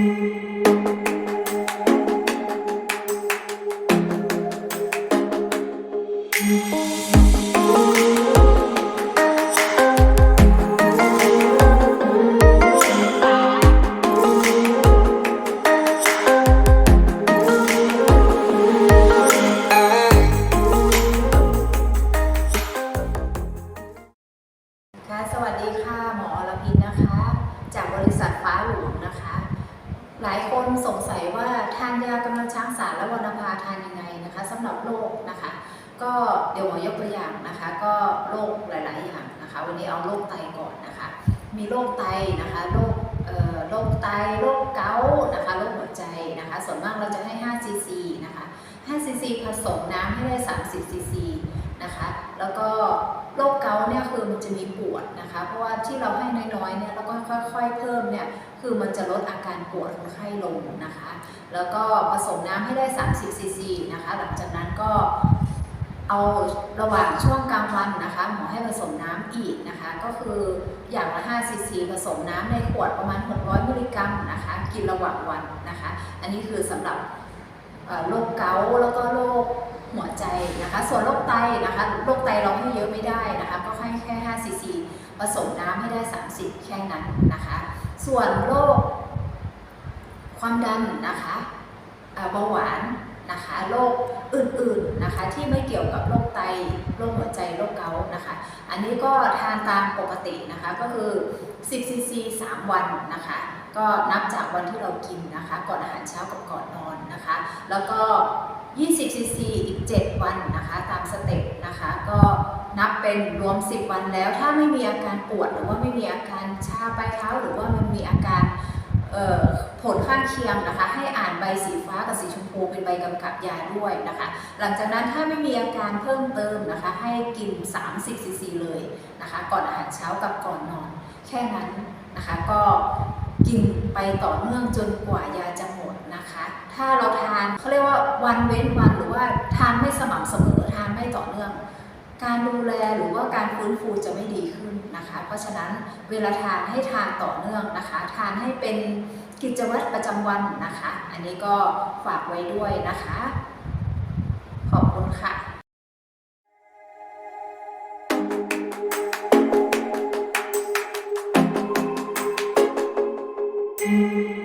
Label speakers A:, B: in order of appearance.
A: Thank you. หลายคนสงสัยว่าทานยากำลังช้างสารและวรรณภาทานยังไงนะคะสำหรับโรคนะคะ ก็เดี๋ยวหมอยกตัวอย่างนะคะ ก็โรคหลาย ๆ อย่างนะคะ วันนี้เอาโรคไตก่อนนะคะ มีโรคไตนะคะโรคเอ่อโรคไตโรคเกาต์นะคะโรคหัวใจนะคะ ส่วนมากเราจะให้5 cc นะคะ 5 cc ผสมน้ำให้ได้ 30 cc นะคะ แล้วก็โรคเกาต์เนี่ยคือมันจะมีปวดนะคะ เพราะว่าที่เราให้น้อย ๆ เนี่ยแล้วก็ค่อย ๆ เพิ่มเนี่ย คือมันจะลดอาการปวดคนไข้ลงนะคะ แล้วก็ผสมน้ำให้ได้ 30ซีซีนะคะ หลังจากนั้นก็เอาระหว่างช่วงกลางวันนะคะหมอให้ผสมน้ำอีกนะคะ ก็คืออย่างละ5ซีซีผสมน้ำในขวดประมาณ 600มิลลิกรัมนะคะกินระหว่างวันนะคะ อันนี้คือสำหรับโรคเกาต์แล้วก็โรคหัวใจนะคะ ส่วนโรคไตนะคะโรคไตเราให้เยอะไม่ได้นะคะ ก็ให้แค่5ซีซีผสมน้ำให้ได้ 30 แค่นั้นนะคะ ส่วนโรคความดันนะคะเบาหวานนะคะโรคอื่นๆนะคะที่ไม่เกี่ยวกับโรคไตโรคหัวใจโรคเกาต์นะคะ อันนี้ก็ทานตามปกตินะคะก็คือ 10ซีซี3วันนะคะก็นับจากวันที่เรากินนะคะ ก่อนอาหารเช้ากับก่อนนอนนะคะ แล้วก็ 20ซีซีอีก 7 วันนะคะ ตามสเต็ปนะคะก็ นับเป็นรวม 10 วันแล้ว ถ้าไม่มีอาการปวดหรือว่าไม่มีอาการชาปลายเท้า หรือว่ามันมีอาการผลข้างเคียงนะคะ ให้อ่านใบสีฟ้ากับสีชมพูเป็นใบกำกับยาด้วยนะคะ หลังจากนั้นถ้าไม่มีอาการเพิ่มเติมนะคะ ให้กิน 30ซีซีเลยนะคะ ก่อนอาหารเช้ากับก่อนนอน แค่นั้นนะคะก็กินไปต่อเนื่องจนกว่ายาจะหมดนะคะ ถ้าเราทานเขาเรียกว่าวันเว้นวันหรือว่าทานไม่สม่ำเสมอทานไม่ต่อเนื่อง การดูแลหรือว่าการฟื้นฟูจะไม่ดีขึ้นนะคะ เพราะฉะนั้นเวลาทานให้ทานต่อเนื่องนะคะ ทานให้เป็นกิจวัตรประจำวันนะคะ อันนี้ก็ฝากไว้ด้วยนะคะ ขอบคุณค่ะうん。